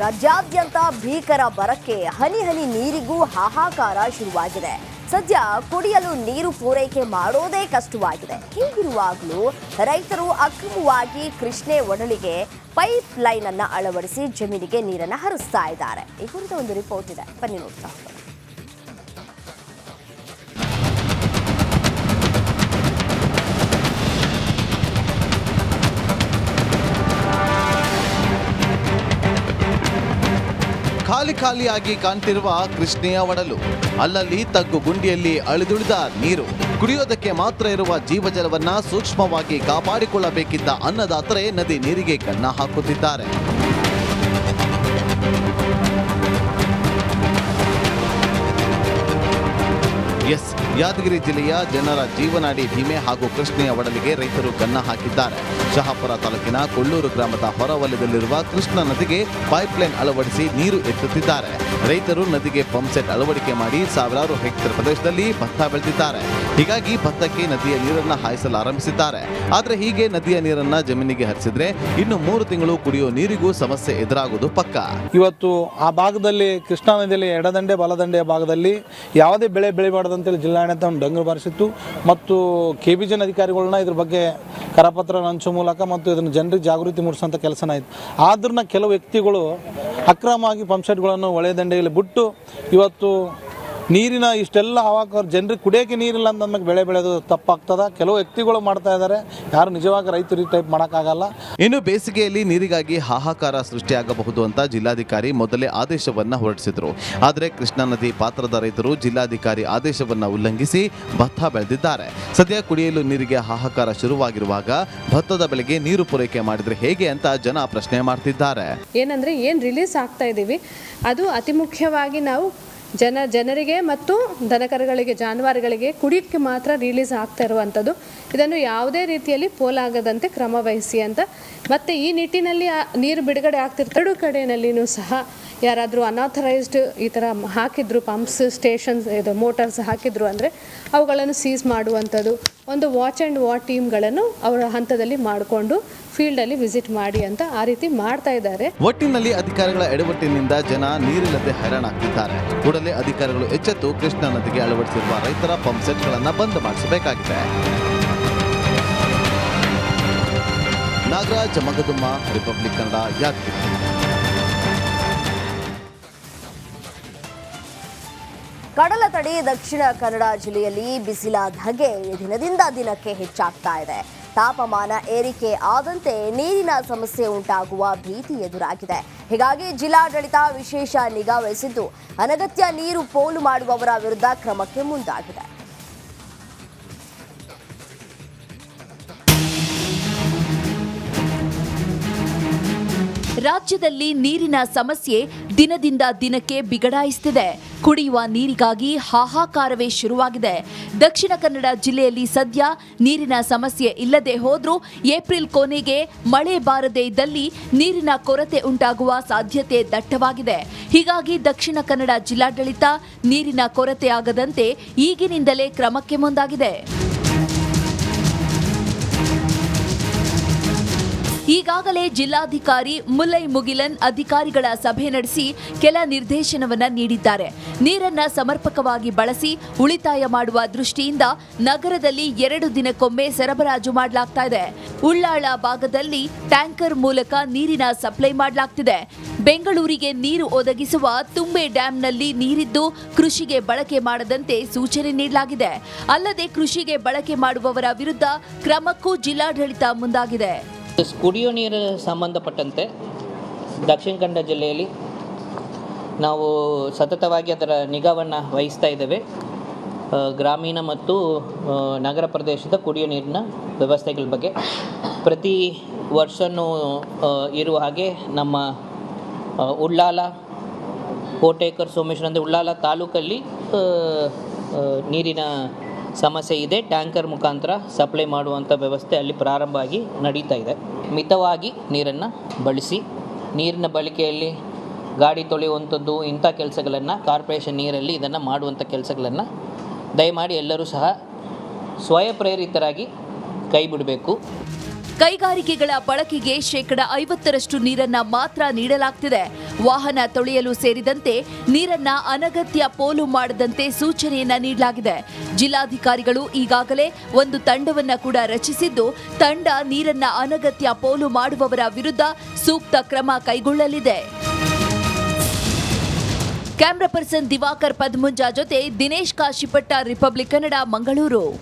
ರಾಜ್ಯಾದ್ಯಂತ ಭೀಕರ ಬರಕ್ಕೆ ಹನಿ ಹನಿ ನೀರಿಗೂ ಹಾಹಾಕಾರ ಶುರುವಾಗಿದೆ. ಸದ್ಯ ಕುಡಿಯಲು ನೀರು ಪೂರೈಕೆ ಮಾಡೋದೇ ಕಷ್ಟವಾಗಿದೆ. ಹೀಗಿರುವಾಗಲೂ ರೈತರು ಅಕ್ರಮವಾಗಿ ಕೃಷ್ಣೆ ಒಡಲಿಗೆ ಪೈಪ್ ಲೈನ್ ಅನ್ನು ಅಳವಡಿಸಿ ಜಮೀನಿಗೆ ನೀರನ್ನ ಹರಿಸ್ತಾ ಇದ್ದಾರೆ. ಈ ಕುರಿತ ಒಂದು ರಿಪೋರ್ಟ್ ಇದೆ. ಬನ್ನಿ ನೋಡ್ತಾ ಖಾಲಿ ಖಾಲಿಯಾಗಿ ಕಾಣ್ತಿರುವ ಕೃಷ್ಣೆಯ ಒಡಲು. ಅಲ್ಲಲ್ಲಿ ತಗ್ಗು ಗುಂಡಿಯಲ್ಲಿ ಅಳಿದುಳಿದ ನೀರು. ಕುಡಿಯೋದಕ್ಕೆ ಮಾತ್ರ ಇರುವ ಜೀವಜಲವನ್ನ ಸೂಕ್ಷ್ಮವಾಗಿ ಕಾಪಾಡಿಕೊಳ್ಳಬೇಕಿದ್ದ ಅನ್ನದಾತರೇ ನದಿ ನೀರಿಗೆ ಕಣ್ಣ ಹಾಕುತ್ತಿದ್ದಾರೆ. ಎಸ್ ಯಾದಗಿರಿ ಜಿಲ್ಲೆಯ ಜನರ ಜೀವನಾಡಿ ಭೀಮೆ ಹಾಗೂ ಕೃಷ್ಣೆಯ ಒಡಲಿಗೆ ರೈತರು ಕನ್ನ ಹಾಕಿದ್ದಾರೆ. ಶಹಾಪುರ ತಾಲೂಕಿನ ಕೊಳ್ಳೂರು ಗ್ರಾಮದ ಹೊರವಲಯದಲ್ಲಿರುವ ಕೃಷ್ಣ ನದಿಗೆ ಪೈಪ್ಲೈನ್ ಅಳವಡಿಸಿ ನೀರು ಎತ್ತುತ್ತಿದ್ದಾರೆ. ರೈತರು ನದಿಗೆ ಪಂಪ್ ಸೆಟ್ ಅಳವಡಿಕೆ ಮಾಡಿ ಸಾವಿರಾರು ಹೆಕ್ಟೇರ್ ಪ್ರದೇಶದಲ್ಲಿ ಭತ್ತ ಬೆಳೆದಿದ್ದಾರೆ. ಹೀಗಾಗಿ ಭತ್ತಕ್ಕೆ ನದಿಯ ನೀರನ್ನು ಹಾಯಿಸಲು ಆರಂಭಿಸಿದ್ದಾರೆ. ಆದರೆ ಹೀಗೆ ನದಿಯ ನೀರನ್ನು ಜಮೀನಿಗೆ ಹರಿಸಿದ್ರೆ ಇನ್ನು ಮೂರು ತಿಂಗಳು ಕುಡಿಯುವ ನೀರಿಗೂ ಸಮಸ್ಯೆ ಎದುರಾಗುವುದು ಪಕ್ಕ. ಇವತ್ತು ಆ ಭಾಗದಲ್ಲಿ ಕೃಷ್ಣಾ ನದಿಯಲ್ಲಿ ಎಡದಂಡೆ ಬಲದಂಡೆಯ ಭಾಗದಲ್ಲಿ ಯಾವುದೇ ಬೆಳೆ ಬೆಳಿಬಾರ್ದಂತೇಳಿ ಜಿಲ್ಲಾಡಳಿತ ಒಂದು ಡಂಗುರು ಬಾರಿಸಿತ್ತು. ಮತ್ತು ಕೆ ಬಿ ಜನ್ ಅಧಿಕಾರಿಗಳನ್ನ ಇದ್ರ ಬಗ್ಗೆ ಕರಪತ್ರ ಹಂಚೋ ಮೂಲಕ ಮತ್ತು ಇದನ್ನು ಜನರಿಗೆ ಜಾಗೃತಿ ಮೂಡಿಸುವಂಥ ಕೆಲಸನ ಆಯಿತು. ಆದ್ರನ್ನ ಕೆಲವು ವ್ಯಕ್ತಿಗಳು ಅಕ್ರಮವಾಗಿ ಪಂಪ್ಸೆಟ್ಗಳನ್ನು ಒಳೆ ದಂಡೆಯಲ್ಲಿ ಬಿಟ್ಟು ಇವತ್ತು ನೀರಿನ ಇಷ್ಟೆಲ್ಲ ಅವಾಗ ಜನರಿಗೆ ಕುಡಿಯೋಕೆ ನೀರಿಲ್ಲ ಅಂತ ನಮಗೆ ಬೆಳೆ ಬೆಳೆದು ತಪ್ಪಾಗ್ತದ. ಕೆಲವು ವ್ಯಕ್ತಿಗಳು ಮಾಡ್ತಾ ಇದ್ದಾರೆ ಯಾರು ನಿಜವಾಗಿ ರೈತರು ಈ ಟೈಪ್ ಮಾಡೋಕ್ಕಾಗಲ್ಲ. ಇನ್ನು ಬೇಸಿಗೆಯಲ್ಲಿ ನೀರಿಗಾಗಿ ಹಾಹಾಕಾರ ಸೃಷ್ಟಿಯಾಗಬಹುದು ಅಂತ ಜಿಲ್ಲಾಧಿಕಾರಿ ಮೊದಲೇ ಆದೇಶವನ್ನು ಹೊರಡಿಸಿದ್ರು. ಆದರೆ ಕೃಷ್ಣಾ ನದಿ ಪಾತ್ರದ ರೈತರು ಜಿಲ್ಲಾಧಿಕಾರಿ ಆದೇಶವನ್ನು ಉಲ್ಲಂಘಿಸಿ ಭತ್ತ ಬೆಳೆದಿದ್ದಾರೆ. ಸದ್ಯ ಕುಡಿಯಲು ನೀರಿಗೆ ಹಾಹಾಕಾರ ಶುರುವಾಗಿರುವಾಗ ಭತ್ತದ ಬೆಳೆಗೆ ನೀರು ಪೂರೈಕೆ ಮಾಡಿದರೆ ಹೇಗೆ ಅಂತ ಜನ ಪ್ರಶ್ನೆ ಮಾಡ್ತಿದ್ದಾರೆ. ಏನಂದ್ರೆ ಏನು ರಿಲೀಸ್ ಆಗ್ತಾ ಇದ್ದೀವಿ ಅದು ಅತಿ ಮುಖ್ಯವಾಗಿ ನಾವು ಜನ ಜನರಿಗೆ ಮತ್ತು ದನಕರುಗಳಿಗೆ, ಜಾನುವಾರುಗಳಿಗೆ ಕುಡಿಯೋಕ್ಕೆ ಮಾತ್ರ ರಿಲೀಸ್ ಆಗ್ತಾ ಇರುವಂಥದ್ದು. ಇದನ್ನು ಯಾವುದೇ ರೀತಿಯಲ್ಲಿ ಪೋಲಾಗದಂತೆ ಕ್ರಮ ವಹಿಸಿ ಅಂತ. ಮತ್ತು ಈ ನಿಟ್ಟಿನಲ್ಲಿ ನೀರು ಬಿಡುಗಡೆ ಆಗ್ತಿರ್ತಡು ಎರಡು ಕಡೆಯಲ್ಲಿನೂ ಸಹ ಯಾರಾದರೂ ಅನಾಥರೈಸ್ಡ್ ಈ ಥರ ಹಾಕಿದ್ರು ಪಂಪ್ಸ್ ಸ್ಟೇಷನ್ಸ್ ಇದು ಮೋಟಾರ್ಸ್ ಹಾಕಿದ್ರು ಅಂದರೆ ಅವುಗಳನ್ನು ಸೀಸ್ ಮಾಡುವಂಥದ್ದು. ಒಂದು ವಾಚ್ ಆ್ಯಂಡ್ ವಾಟ್ ಟೀಮ್ಗಳನ್ನು ಅವರ ಹಂತದಲ್ಲಿ ಮಾಡಿಕೊಂಡು ಫೀಲ್ಡಲ್ಲಿ ವಿಸಿಟ್ ಮಾಡಿ ಅಂತ ಆ ರೀತಿ ಮಾಡ್ತಾ ಇದ್ದಾರೆ. ಒಟ್ಟಿನಲ್ಲಿ ಅಧಿಕಾರಿಗಳ ಎಡವಟ್ಟಿನಿಂದ ಜನ ನೀರಿಲ್ಲದೆ ಹೈರಾಣಾಗ್ತಿದ್ದಾರೆ. ಕೂಡಲೇ ಅಧಿಕಾರಿಗಳು ಎಚ್ಚೆತ್ತು ಕೃಷ್ಣಾ ನದಿಗೆ ಅಳವಡಿಸಿರುವ ರೈತರ ಪಂಪ್ ಸೆಟ್ಗಳನ್ನ ಬಂದ್ ಮಾಡಿಸಬೇಕಾಗಿದೆ. ನಾಗರಾಜ್ ಮಗದುಮ್ಮ, ರಿಪಬ್ಲಿಕ್ ಕನ್ನಡ ಯಾದಗಿರಿ ಕಡಲ ತಡಿ ದಕ್ಷಿಣ ಕನ್ನಡ ಜಿಲ್ಲೆಯಲ್ಲಿ ಬಿಸಿಲ ಧಗೆ ದಿನದಿಂದ ದಿನಕ್ಕೆ ಹೆಚ್ಚಾಗ್ತಾ ಇದೆ. ತಾಪಮಾನ ಏರಿಕೆ ಆದಂತೆ ನೀರಿನ ಸಮಸ್ಯೆ ಉಂಟಾಗುವ ಭೀತಿ ಎದುರಾಗಿದೆ. ಹೀಗಾಗಿ ಜಿಲ್ಲಾಡಳಿತ ವಿಶೇಷ ನಿಗಾ ವಹಿಸಿದ್ದು, ಅನಗತ್ಯ ನೀರು ಪೋಲು ಮಾಡುವವರ ವಿರುದ್ಧ ಕ್ರಮಕ್ಕೆ ಮುಂದಾಗಿದೆ. ರಾಜ್ಯದಲ್ಲಿ ನೀರಿನ ಸಮಸ್ಯೆ ದಿನದಿಂದ ದಿನಕ್ಕೆ ಬಿಗಡಾಯಿಸುತ್ತಿದೆ ಕುಡಿಯುವ ನೀರಿಗಾಗಿ ಹಾಹಾಕಾರವೇ ಶುರುವಾಗಿದೆ. ದಕ್ಷಿಣ ಕನ್ನಡ ಜಿಲ್ಲೆಯಲ್ಲಿ ಸದ್ಯ ನೀರಿನ ಸಮಸ್ಯೆ ಇಲ್ಲದೆ ಹೋದರೂ ಏಪ್ರಿಲ್ ಕೊನೆಗೆ ಮಳೆ ಬಾರದೇ ಇದ್ದಲ್ಲಿ ನೀರಿನ ಕೊರತೆ ಉಂಟಾಗುವ ಸಾಧ್ಯತೆ ದಟ್ಟವಾಗಿದೆ. ಹೀಗಾಗಿ ದಕ್ಷಿಣ ಕನ್ನಡ ಜಿಲ್ಲಾಡಳಿತ ನೀರಿನ ಕೊರತೆ ಆಗದಂತೆ ಈಗಿನಿಂದಲೇ ಕ್ರಮಕ್ಕೆ ಮುಂದಾಗಿದೆ. ಈಗಾಗಲೇ ಜಿಲ್ಲಾಧಿಕಾರಿ ಮುಲ್ಲೈ ಮುಗಿಲನ್ ಅಧಿಕಾರಿಗಳ ಸಭೆ ನಡೆಸಿ ಕೆಲ ನಿರ್ದೇಶನವನ್ನ ನೀಡಿದ್ದಾರೆ. ನೀರನ್ನ ಸಮರ್ಪಕವಾಗಿ ಬಳಸಿ ಉಳಿತಾಯ ಮಾಡುವ ದೃಷ್ಟಿಯಿಂದ ನಗರದಲ್ಲಿ ಎರಡು ದಿನಕ್ಕೊಮ್ಮೆ ಸರಬರಾಜು ಮಾಡಲಾಗ್ತಾ ಇದೆ ಉಳ್ಳಾಳ ಭಾಗದಲ್ಲಿ ಟ್ಯಾಂಕರ್ ಮೂಲಕ ನೀರಿನ ಸಪ್ಲೈ ಮಾಡಲಾಗ್ತಿದೆ. ಬೆಂಗಳೂರಿಗೆ ನೀರು ಒದಗಿಸುವ ತುಂಬೆ ಡ್ಯಾಂನಲ್ಲಿ ನೀರಿದ್ದು ಕೃಷಿಗೆ ಬಳಕೆ ಮಾಡದಂತೆ ಸೂಚನೆ ನೀಡಲಾಗಿದೆ. ಅಲ್ಲದೆ ಕೃಷಿಗೆ ಬಳಕೆ ಮಾಡುವವರ ವಿರುದ್ಧ ಕ್ರಮಕ್ಕೂ ಜಿಲ್ಲಾಡಳಿತ ಮುಂದಾಗಿದೆ. ಕುಡಿಯೋ ನೀರು ಸಂಬಂಧಪಟ್ಟಂತೆ ದಕ್ಷಿಣ ಕನ್ನಡ ಜಿಲ್ಲೆಯಲ್ಲಿ ನಾವು ಸತತವಾಗಿ ಅದರ ನಿಗಾವನ್ನು ವಹಿಸ್ತಾ ಇದ್ದೇವೆ. ಗ್ರಾಮೀಣ ಮತ್ತು ನಗರ ಪ್ರದೇಶದ ಕುಡಿಯೋ ನೀರಿನ ವ್ಯವಸ್ಥೆಗಳ ಬಗ್ಗೆ. ಪ್ರತಿ ವರ್ಷವೂ ಇರುವ ಹಾಗೆ ನಮ್ಮ ಉಳ್ಳಾಲ, ಕೋಟೇಕರ್ ಸೋಮೇಶ್ವರ ಅಂದರೆ ಉಳ್ಳಾಲ ತಾಲೂಕಲ್ಲಿ ನೀರಿನ ಸಮಸ್ಯೆ ಇದೆ. ಟ್ಯಾಂಕರ್ ಮುಖಾಂತರ ಸಪ್ಲೈ ಮಾಡುವಂಥ ವ್ಯವಸ್ಥೆ ಅಲ್ಲಿ ಪ್ರಾರಂಭ ಆಗಿ ನಡೀತಾ ಇದೆ. ಮಿತವಾಗಿ ನೀರನ್ನು ಬಳಸಿ. ನೀರಿನ ಬಳಕೆಯಲ್ಲಿ ಗಾಡಿ ತೊಳೆಯುವಂಥದ್ದು ಇಂಥ ಕೆಲಸಗಳನ್ನು, ಕಾರ್ಪೊರೇಷನ್ ನೀರಲ್ಲಿ ಇದನ್ನು ಮಾಡುವಂಥ ಕೆಲಸಗಳನ್ನು ದಯಮಾಡಿ ಎಲ್ಲರೂ ಸಹ ಸ್ವಯಂ ಪ್ರೇರಿತರಾಗಿ ಕೈ ಬಿಡಬೇಕು. ಕೈಗಾರಿಕೆಗಳ ಬಳಕೆಗೆ ಶೇಕಡ ಐವತ್ತರಷ್ಟು ನೀರನ್ನ ಮಾತ್ರ ನೀಡಲಾಗ್ತಿದೆ. ವಾಹನ ತೊಳೆಯಲು ಸೇರಿದಂತೆ ನೀರನ್ನ ಅನಗತ್ಯ ಪೋಲು ಮಾಡದಂತೆ ಸೂಚನೆಯನ್ನ ನೀಡಲಾಗಿದೆ. ಜಿಲ್ಲಾಧಿಕಾರಿಗಳು ಈಗಾಗಲೇ ಒಂದು ತಂಡವನ್ನ ಕೂಡ ರಚಿಸಿದ್ದು, ತಂಡ ನೀರನ್ನ ಅನಗತ್ಯ ಪೋಲು ಮಾಡುವವರ ವಿರುದ್ಧ ಸೂಕ್ತ ಕ್ರಮ ಕೈಗೊಳ್ಳಲಿದೆ. ಕ್ಯಾಮ್ರಾ ಪರ್ಸನ್ ದಿವಾಕರ್ ಪದ್ಮುಂಜಾ ಜೊತೆ ದಿನೇಶ್ ಕಾಶಿಪಟ್ಟ, ರಿಪಬ್ಲಿಕ್ ಕನ್ನಡ, ಮಂಗಳೂರು.